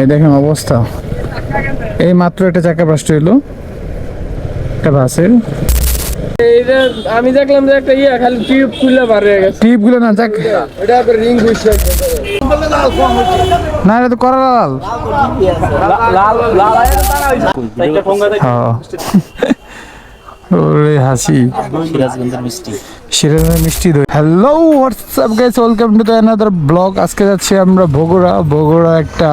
এই দেখেন অবস্থা। এই মাত্র একটা চাকা ব্রাস্ট হইল। একটা বাসের এইটা আমি দেখলাম যে একটা ইয়া খালি টিউব খুলে বার হয়ে গেছে। টিপগুলো না চাক এটা রিং ঘুরছে না এটা তো করা লাল লাল লাল হ্যাঁ। ওরে হাসি। সিরাজগঞ্জের মিষ্টি সিরাজের মিষ্টি দই। Hello WhatsApp guys welcome to the another blog আজকে যাচ্ছি আমরা বগুড়া। বগুড়া একটা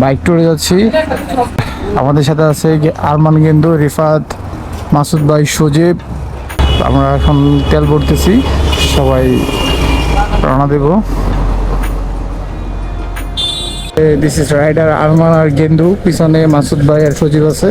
বাইক ট্যুরে যাচ্ছি। আমাদের সাথে আছে আরমান গেন্দু, রিফাত, মাসুদ ভাই, সজীব। আমরা এখন তেল ভরতেছি, সবাই রওনা দেব। দিস ইজ রাইডার আরমান আর গেন্দু, পিছনে মাসুদ ভাই আর সজীব আছে।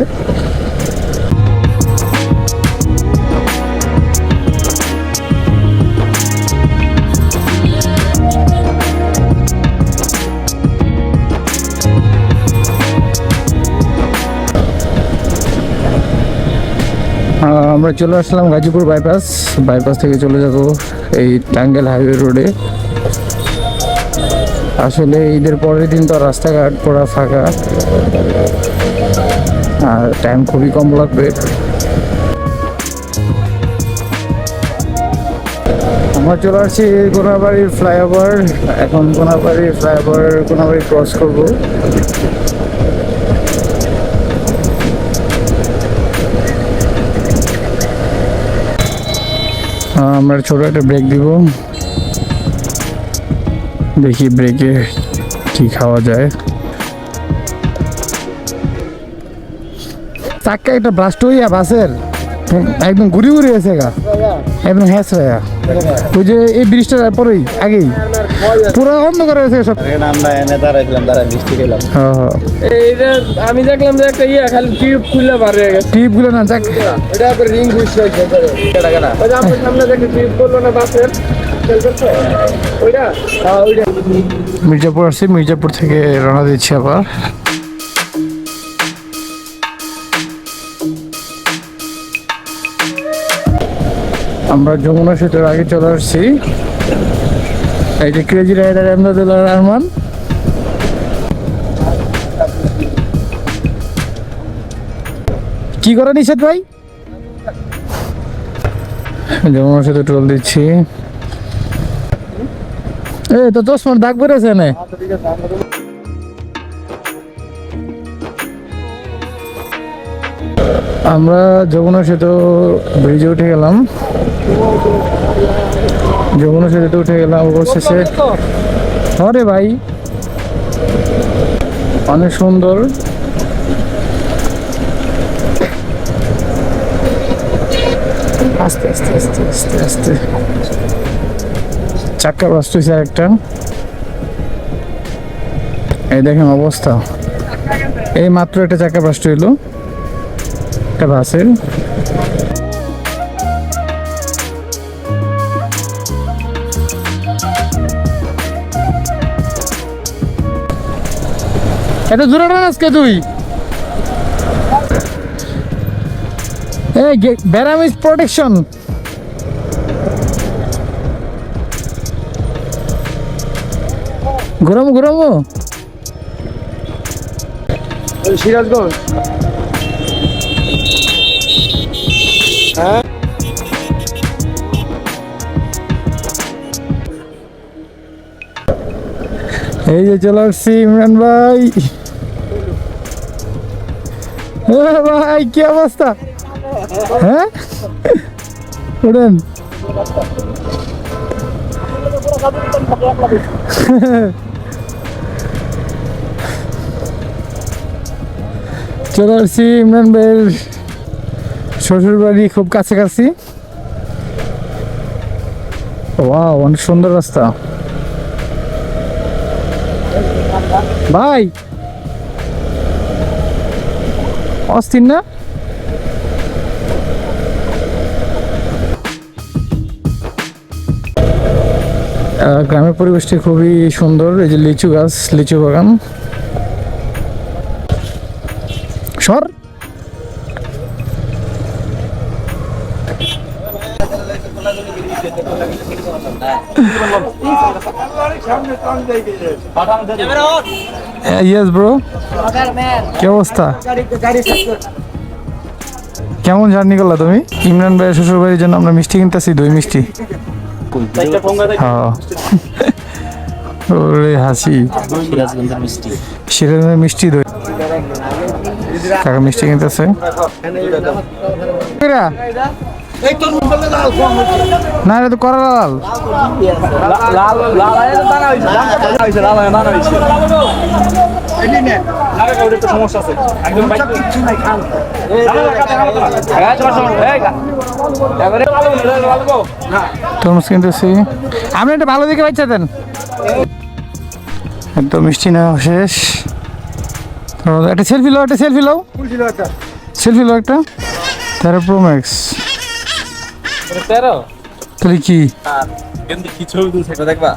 আমরা চলে আসলাম গাজীপুর বাইপাস বাইপাস থেকে চলে যাব এই টাঙ্গেল হাইওয়ে রোডে আসলে ঈদের পরের দিন তো রাস্তাঘাট পুরা ফাঁকা। আর টাইম খুবই কম লাগবে। আমরা চলে আসছি কোনাবাড়ির ফ্লাইওভার এখন কোনাবাড়ির ফ্লাইওভার কোনাবাড়ি ক্রস করব। আমরা ছোট একটা ব্রেক দিব। দেখি ব্রেকে কি খাওয়া যায়। চাক্কা একটা ব্লাস্ট হইয়া বাসের। একদম ঘুরি ঘুরি এসে গা। একদম হ্যাঁ ওই যে এই ব্রিজটার পরেই, আগেই। পুরো অন্ধকার হয়েছে সব আমরা এনে দাঁড়াইছিলাম দাঁড়াই মিষ্টি খেলাম। হ্যাঁ হ্যাঁ। এইটা আমি দেখলাম যে একটা ইয়া খালি টিউব খুলে বার হয়ে গেছে। টিপগুলো না যাক। এটা আবার রিং ঘুরছে ওই যে আপনার সামনে দেখে টিউব করল না বাসের। ওইটা? হ্যাঁ ওইটা। মির্জাপুর আসছি মির্জাপুর থেকে রওনা দিচ্ছি আবার। আমরা যমুনা সেতুর আগে চলে আসছি। এই যে ক্রেজি রাইডার আহমদুল্লাহ রহমান কি করে নিষেধ ভাই? যমুনা সেতু টোল দিচ্ছি। এই তো চশমার দাগ বেরোছে না আমরা যমুনা সেতু ব্রিজে উঠে গেলাম। যমুনা সেতুতে উঠে গেলাম অবশেষে। হরে ভাই। অনেক সুন্দর। আস্তে আস্তে আস্তে আস্তে আস্তে। চাক্কা বাস্ট হয়েছে একটা এই দেখেন অবস্থা। এই মাত্র একটা চাক্কা বাস্ট হইল। একটা বাসের। এত জোরে না আজকে তুই এই ব্যারামিস প্রোটেকশন ঘুরামো সিরাজগঞ্জ। এই যে চলে আসছি ইমরান ভাই। ভাই, কি অবস্থা? হ্যাঁ? উঠেন। চলে আসছি ইমরান ভাইয়ের শ্বশুর বাড়ি খুব কাছাকাছি। ওয়াও, অনেক সুন্দর রাস্তা। ভাই অস্থির না? গ্রামের পরিবেশটি খুবই সুন্দর এই যে লিচু গাছ লিচু বাগান। সর। ইয়েস ব্রো কি অবস্থা? কেমন জার্নি করলা তুমি? ইমরান ভাইয়ের শ্বশুর বাড়ির জন্য আমরা মিষ্টি কিনতেছি, দই মিষ্টি। হ্যাঁ। ওরে হাসি। সিরাজগঞ্জের মিষ্টি দই। কাকা মিষ্টি কিনতেছে? না এটা তো করা লাল। লাল লাল সমস্যা আছে। একদম তরমুজ কিনতেছি। আপনি একটা ভালো দিকে বাচ্চা দেন। একদম মিষ্টি না শেষ। একটা সেলফি লো একটা সেলফি লো সেলফি লো একটা। তেরো প্রো ম্যাক্স তেরো? তাহলে কি? কিন্তু কি ছবি তুলছে দেখবা?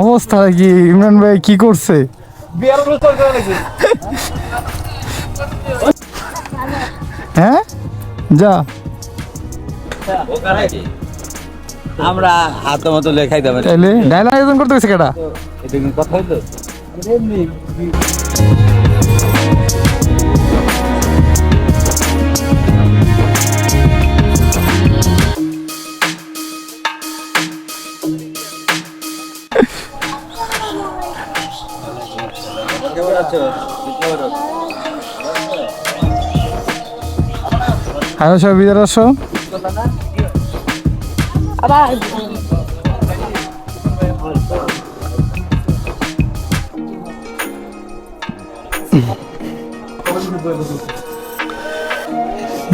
অবস্থা কি? ইমরান ভাই কি করছে? হ্যাঁ? যা। আমরা হাত মতো লেখাই দেবেন তাইলে ডায়লগ আয়োজন করতে গেছে কেটা এটা কথা হইল? হ্যালো সবাই বিদায় আসো।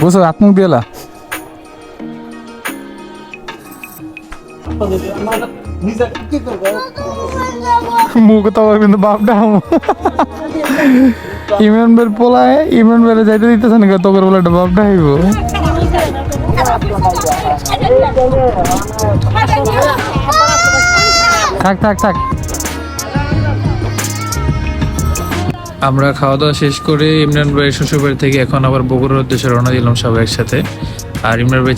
বুঝছ আত্মক দিয়েলা মুখ তো কিন্তু বাপটা ইমরান বের পোলায়, ইমরান বেড়ে যাইতে দিতেছে না তোকে বলে একটা বাপটা হইব থাক থাক থাক। আমরা খাওয়া দাওয়া শেষ করে ইমরান ভাইয়ের শ্বশুরবাড়ি থেকে এখন আবার বগুড়ার উদ্দেশ্যে রওনা দিলাম সবাই একসাথে। আর ইমরান ভাই